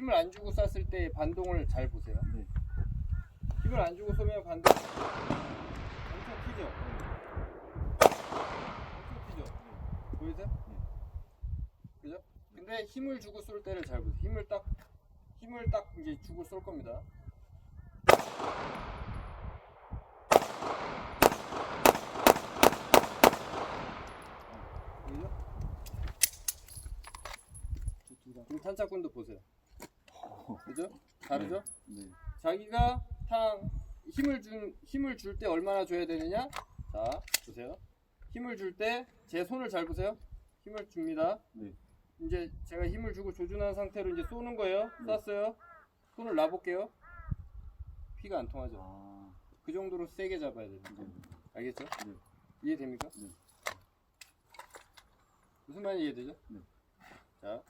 힘을 안 주고 쐈을 때 반동을 잘 보세요. 네. 힘을 안 주고 쏘면 반동 엄청 튀죠. 엄청 튀죠. 보이세요? 그죠? 근데 힘을 주고 쏠 때를 잘 보세요. 힘을 딱 힘을 딱 이제 주고 쏠 겁니다. 보이죠? 지금 탄착군도 보세요. 다르죠? 네. 자기가 탕 힘을 준 힘을 줄 때 얼마나 줘야 되느냐? 자 보세요. 힘을 줄 때 제 손을 잘 보세요. 힘을 줍니다. 네. 이제 제가 힘을 주고 조준한 상태로 이제 쏘는 거예요. 네. 쐈어요. 손을 놔볼게요. 피가 안 통하죠. 아, 그 정도로 세게 잡아야 돼요. 네. 알겠죠? 네. 이해됩니까? 네. 무슨 말인지 이해되죠? 네. 자